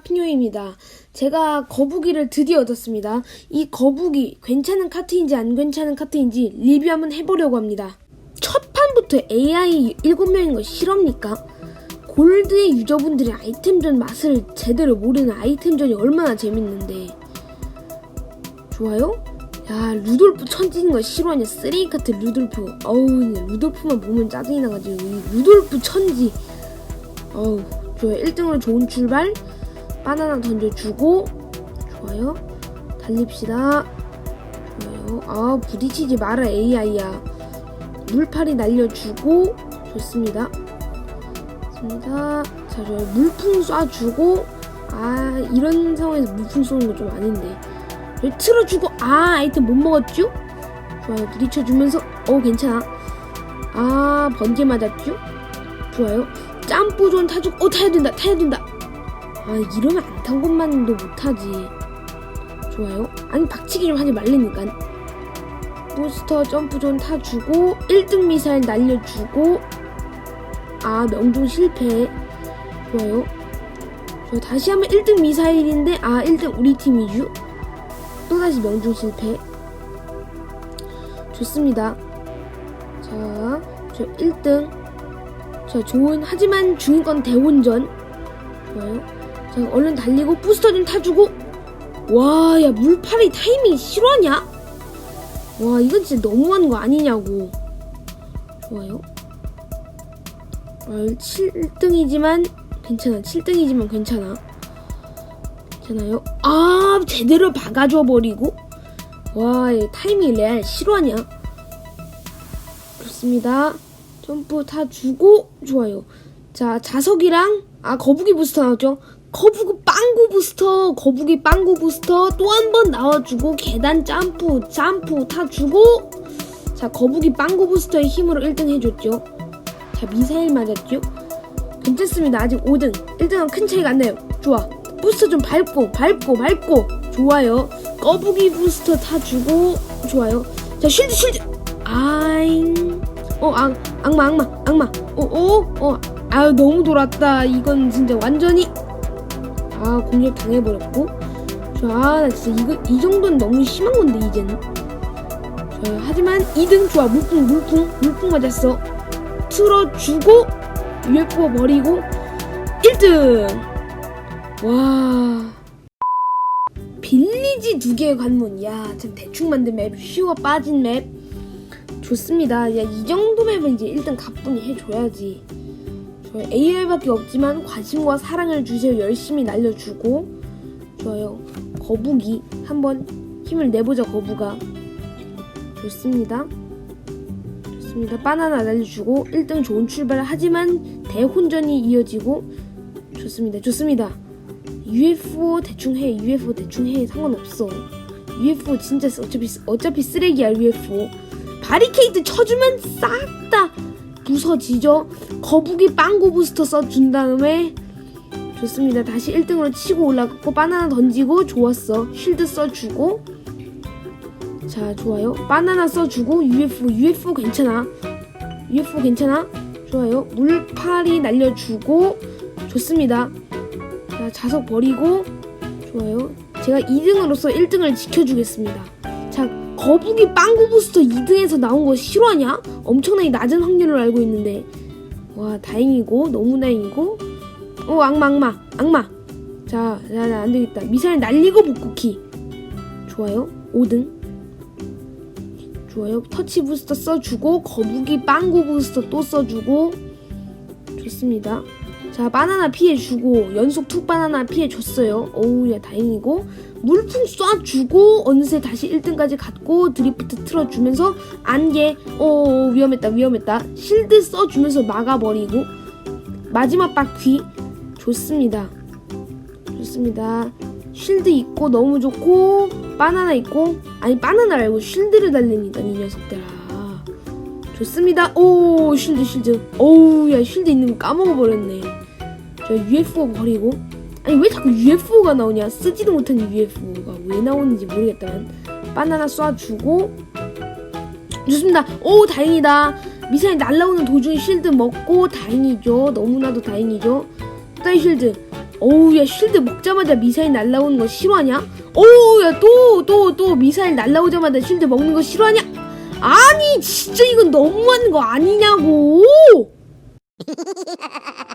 피뇨입니다. 제가 거북이를 드디어 얻었습니다. 이 거북이 괜찮은 카트인지 안 괜찮은 카트인지 리뷰 한번 해보려고 합니다. 첫 판부터 AI 7명인 거 싫습니까? 골드의 유저분들이 아이템전 맛을 제대로 모르는 아이템전이 얼마나 재밌는데 좋아요? 야 루돌프 천지는 거 싫어하냐 쓰레기 카트 루돌프 어우 루돌프만 보면 짜증이 나가지고 이 루돌프 천지 어우 좋아요 1등으로 좋은 출발 바나나 던져주고 좋아요. 달립시다. 좋아요. 아 부딪히지 마라 AI야. 물파리 날려주고 좋습니다. 좋습니다. 자 좋아요. 물풍 쏴주고 아 이런 상황에서 물풍 쏘는 거좀 아닌데. 틀어주고 아 아이템 못 먹었죠? 좋아요. 부딪혀주면서 어 괜찮아. 아 번개 맞았죠? 좋아요. 짬뿌존 타주고 어 타야 된다 타야 된다 아 이러면 안 탄 것만도 못하지. 좋아요. 아니 박치기 좀 하지 말라니까. 부스터 점프존 타주고 1등 미사일 날려주고 아 명중 실패. 좋아요. 저 다시 한번 1등 미사일인데 아 1등 우리 팀이죠? 또다시 명중 실패. 좋습니다. 자 저 1등. 자 좋은 하지만 중위권 대혼전. 좋아요 자 얼른 달리고 부스터 좀 타주고. 와 야 물파리 타이밍 실화냐? 와 이건 진짜 너무한 거 아니냐고. 좋아요. 아, 7등이지만 괜찮아. 7등이지만 괜찮아. 괜찮아요. 아 제대로 박아줘 버리고. 와이 타이밍 레알 실화냐? 좋습니다. 점프 타주고. 좋아요. 자 자석이랑 아 거북이 부스터 나왔죠 거북이 빵구 부스터 거북이 빵구 부스터 또 한 번 나와주고 계단 점프 점프 타주고 자 거북이 빵구 부스터의 힘으로 1등 해줬죠. 자 미사일 맞았죠. 괜찮습니다. 아직 5등. 1등은 큰 차이가 안 나요. 좋아. 부스터 좀 밟고 밟고 밟고. 좋아요. 거북이 부스터 타주고 좋아요. 자 쉴드 쉴드. 아잉. 어 악, 악마 악마 악마. 어어 어. 아유 너무 돌았다. 이건 진짜 완전히 아 공격 당해버렸고. 좋아 나 진짜 이거 이 정도는 너무 심한 건데 이제는. 좋아요 하지만 2등 좋아 물풍 물풍 물풍 맞았어. 틀어주고 UFO 버리고 1등! 와. 빌리지 두 개의 관문. 야 참 대충 만든 맵 쉬워 빠진 맵. 좋습니다. 야 이 정도 맵은 이제 1등 가뿐히 해줘야지 좋아요. AR밖에 없지만 관심과 사랑을 주세요 열심히 날려주고 좋아요. 거북이 한번 힘을 내보자 거북아. 좋습니다. 좋습니다. 바나나 날려주고 1등 좋은 출발을 하지만 대혼전이 이어지고 좋습니다. 좋습니다. UFO 대충 해 UFO 대충 해. 상관없어. UFO 진짜 쓰- 어차피 쓰- 어차피 쓰레기야 UFO 바리케이드 쳐주면 싹 다 부서지죠 거북이 빵구 부스터 써준 다음에 좋습니다. 다시 1등으로 치고 올라갔고 바나나 던지고 좋았어. 쉴드 써주고. 자 좋아요. 바나나 써주고 UFO UFO 괜찮아. UFO 괜찮아? 좋아요. 물파리 날려주고 좋습니다. 자 자석 버리고 좋아요. 제가 2등으로서 1등을 지켜주겠습니다. 자 거북이 빵구 부스터 2등에서 나온 거 실화냐? 엄청나게 낮은 확률로 알고 있는데 와 다행이고 너무 다행이고 어 악마 악마 악마 자, 자, 자, 안 되겠다. 미사일 날리고 복구키. 좋아요. 5등. 좋아요. 터치 부스터 써주고, 거북이 빵구 부스터 또 써주고, 좋습니다. 자, 바나나 피해주고, 연속 툭 바나나 피해줬어요. 어우, 야, 다행이고, 물풍 쏴주고, 어느새 다시 1등까지 갔고, 드리프트 틀어주면서, 안개, 어, 위험했다, 위험했다. 실드 써주면서 막아버리고, 마지막 바퀴, 좋습니다. 좋습니다. 쉴드 있고 너무 좋고 바나나 있고 아니 바나나 말고 쉴드를 달리니까 이 녀석들아 좋습니다. 오 쉴드 쉴드 오우 야 쉴드 있는 거 까먹어 버렸네. 저 UFO 버리고 아니 왜 자꾸 UFO가 나오냐 쓰지도 못하는 UFO가 왜 나오는지 모르겠다만 바나나 쏴주고 좋습니다. 오 다행이다. 미사일 날라오는 도중에 쉴드 먹고 다행이죠. 너무나도 다행이죠. 또다시 쉴드 어우 야 쉴드 먹자마자 미사일 날라오는 거 싫어하냐? 어우 야또 또 또 미사일 날라오자마자 쉴드 먹는 거 싫어하냐? 아니 진짜 이건 너무하는 거 아니냐고